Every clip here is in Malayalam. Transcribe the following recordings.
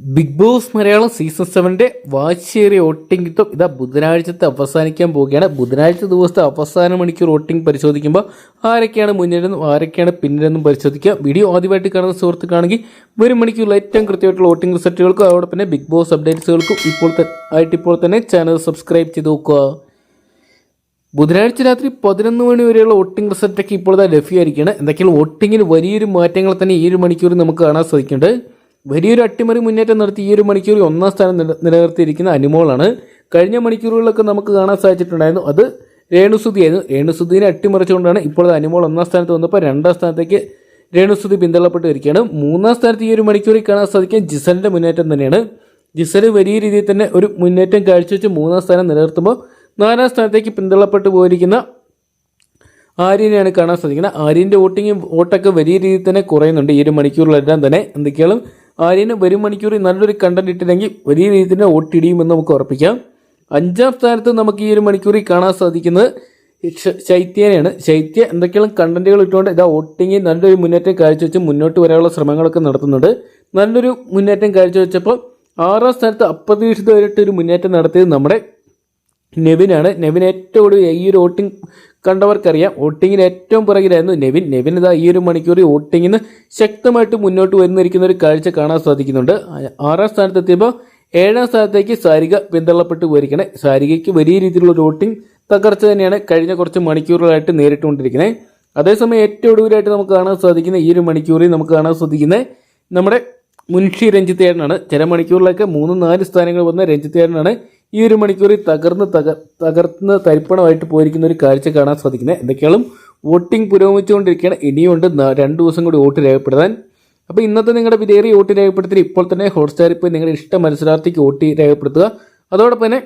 ബിഗ് ബോസ് മലയാളം സീസൺ സെവന്റെ വാശിയേറിയ വോട്ടിംഗ് കിട്ടും ഇതാ ബുധനാഴ്ചത്തെ അവസാനിക്കാൻ പോവുകയാണ്. ബുധനാഴ്ച ദിവസത്തെ അവസാന മണിക്കൂർ വോട്ടിംഗ് പരിശോധിക്കുമ്പോൾ ആരൊക്കെയാണ് മുന്നിലെന്നും ആരൊക്കെയാണ് പിന്നിലെന്നും പരിശോധിക്കുക വീഡിയോ ആദ്യമായിട്ട് കാണുന്ന സുഹൃത്തുക്കാണെങ്കിൽ വരും മണിക്കൂറിൽ ഏറ്റവും കൃത്യമായിട്ടുള്ള വോട്ടിംഗ് റിസൾട്ടുകൾക്കും അതോടൊപ്പം തന്നെ ബിഗ് ബോസ് അപ്ഡേറ്റ്സുകൾക്കും ഇപ്പോൾ ആയിട്ട് ഇപ്പോൾ തന്നെ ചാനൽ സബ്സ്ക്രൈബ് ചെയ്ത് നോക്കുക. ബുധനാഴ്ച രാത്രി പതിനൊന്ന് മണി വരെയുള്ള വോട്ടിംഗ് റിസൾട്ടൊക്കെ ഇപ്പോഴത്തെ ലഭ്യമായിരിക്കുകയാണ്. എന്തൊക്കെയാണ് വോട്ടിങ്ങിന് വലിയൊരു മാറ്റങ്ങൾ തന്നെ ഈ ഒരു മണിക്കൂറിൽ നമുക്ക് കാണാൻ സാധിക്കുന്നുണ്ട്. വലിയൊരു അട്ടിമറി മുന്നേറ്റം നടത്തി ഈ ഒരു മണിക്കൂറിൽ ഒന്നാം സ്ഥാനം നില- നിലനിർത്തിയിരിക്കുന്ന അനുമോളാണ്. കഴിഞ്ഞ മണിക്കൂറുകളിലൊക്കെ നമുക്ക് കാണാൻ സാധിച്ചിട്ടുണ്ടായിരുന്നു. അത് രേണുസുതിയായിരുന്നു രേണുസുതിനെ അട്ടിമറിച്ചുകൊണ്ടാണ് ഇപ്പോൾ അത് അനുമോൾ ഒന്നാം സ്ഥാനത്ത് വന്നപ്പോൾ രണ്ടാം സ്ഥാനത്തേക്ക് രേണുസുതി പിന്തള്ളപ്പെട്ട് വരികയാണ് മൂന്നാം സ്ഥാനത്ത് ഈ ഒരു മണിക്കൂറിൽ കാണാൻ സാധിക്കുക ജിസലിന്റെ മുന്നേറ്റം തന്നെയാണ്. ജിസൽ വലിയ രീതിയിൽ തന്നെ ഒരു മുന്നേറ്റം കാഴ്ചവെച്ച് മൂന്നാം സ്ഥാനം നിലനിർത്തുമ്പോൾ നാലാം സ്ഥാനത്തേക്ക് പിന്തള്ളപ്പെട്ട് പോയിരിക്കുന്ന ആര്യനെയാണ് കാണാൻ സാധിക്കുന്നത്. ആര്യന്റെ വോട്ടിങ്ങും വോട്ടൊക്കെ വലിയ രീതിയിൽ തന്നെ കുറയുന്നുണ്ട് ഈ ഒരു മണിക്കൂറിലെല്ലാം തന്നെ. എന്തൊക്കെയാണ് ആര്യന് വരും മണിക്കൂറിൽ നല്ലൊരു കണ്ടന്റ് ഇട്ടില്ലെങ്കിൽ വലിയ രീതിയിൽ തന്നെ വോട്ടിടിയുമെന്ന് നമുക്ക് ഉറപ്പിക്കാം. അഞ്ചാം സ്ഥാനത്ത് നമുക്ക് ഈ ഒരു മണിക്കൂറിൽ കാണാൻ സാധിക്കുന്നത് ശൈത്യനെയാണ്. ശൈത്യ എന്തൊക്കെയാണ് കണ്ടന്റുകൾ ഇട്ടുകൊണ്ട് ഇതാ വോട്ടിങ്ങിൽ നല്ലൊരു മുന്നേറ്റം കാഴ്ചവെച്ച് മുന്നോട്ട് വരാനുള്ള ശ്രമങ്ങളൊക്കെ നടത്തുന്നുണ്ട്. നല്ലൊരു മുന്നേറ്റം കാഴ്ചവെച്ചപ്പോൾ ആറാം സ്ഥാനത്ത് അപ്രതീക്ഷിതമായിട്ട് ഒരു മുന്നേറ്റം നടത്തിയത് നമ്മുടെ നെവിനാണ്. നെവിൻ ഏറ്റവും കൂടുതൽ ഈ ഒരു വോട്ടിംഗ് കണ്ടവർക്കറിയാം. വോട്ടിങ്ങിന് ഏറ്റവും പുറകിലായിരുന്നു നെവിൻ. നെവിൻ ഇതാ ഈ ഒരു മണിക്കൂർ വോട്ടിങ്ങിന് ശക്തമായിട്ട് മുന്നോട്ട് വരുന്നിരിക്കുന്ന ഒരു കാഴ്ച കാണാൻ സാധിക്കുന്നുണ്ട്. ആറാം സ്ഥാനത്തെത്തിയപ്പോൾ ഏഴാം സ്ഥാനത്തേക്ക് സാരിക പിന്തള്ളപ്പെട്ട് പോയിരിക്കണേ. സാരികയ്ക്ക് വലിയ രീതിയിലുള്ള വോട്ടിംഗ് തകർച്ച തന്നെയാണ് കഴിഞ്ഞ കുറച്ച് മണിക്കൂറുകളായിട്ട് നേരിട്ടുകൊണ്ടിരിക്കുന്നത് അതേസമയം ഏറ്റവും ഒടുവിലായിട്ട് നമുക്ക് കാണാൻ സാധിക്കുന്ന ഈ ഒരു മണിക്കൂറിൽ നമുക്ക് കാണാൻ സാധിക്കുന്നത് നമ്മുടെ മുൻഷി രഞ്ജിത്തേടനാണ് ചില മണിക്കൂറിലൊക്കെ മൂന്ന് നാല് സ്ഥാനങ്ങൾ വന്ന രഞ്ജിത്തേടനാണ് ഈ ഒരു മണിക്കൂറിൽ തകർന്ന് തകർ തകർന്ന് തരിപ്പണമായിട്ട് പോയിരിക്കുന്ന ഒരു കാഴ്ച കാണാൻ സാധിക്കുന്നത്. എന്തൊക്കെയാളും വോട്ടിംഗ് പുരോഗമിച്ചുകൊണ്ടിരിക്കുകയാണ്. ഇനിയുണ്ട് രണ്ട് ദിവസം കൂടി വോട്ട് രേഖപ്പെടുത്താൻ. അപ്പോൾ ഇന്നത്തെ നിങ്ങളുടെ വിലയേറിയ വോട്ട് രേഖപ്പെടുത്തി ഇപ്പോൾ തന്നെ ഹോട്ട്സ്റ്റാറിൽ പോയി നിങ്ങളുടെ ഇഷ്ട മത്സരാർത്ഥിക്ക് വോട്ട് രേഖപ്പെടുത്തുക. അതോടൊപ്പം തന്നെ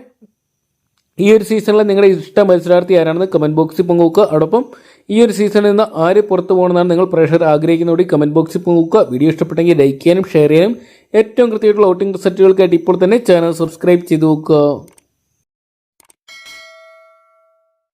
ഈ ഒരു സീസണിൽ നിങ്ങളുടെ ഇഷ്ട മത്സരാർത്ഥി ആരാണെന്ന് കമന്റ് ബോക്സിൽ പങ്കുവെക്കുക. അതോടൊപ്പം ഈ ഒരു സീസണിൽ നിന്ന് ആര് പുറത്തു പോകണമെന്നാണ് നിങ്ങൾ പ്രേക്ഷകർ ആഗ്രഹിക്കുന്നതോടെ കമന്റ് ബോക്സിൽ പങ്കുവെക്കുക. വീഡിയോ ഇഷ്ടപ്പെട്ടെങ്കിൽ ലൈക്ക് ചെയ്യാനും ഷെയർ ചെയ്യാനും ഏറ്റവും കൃത്യമായിട്ടുള്ള വോട്ടിംഗ് റിസൾട്ടുകൾക്കായിട്ട് ഇപ്പോൾ തന്നെ ചാനൽ സബ്സ്ക്രൈബ് ചെയ്ത് നോക്കുക.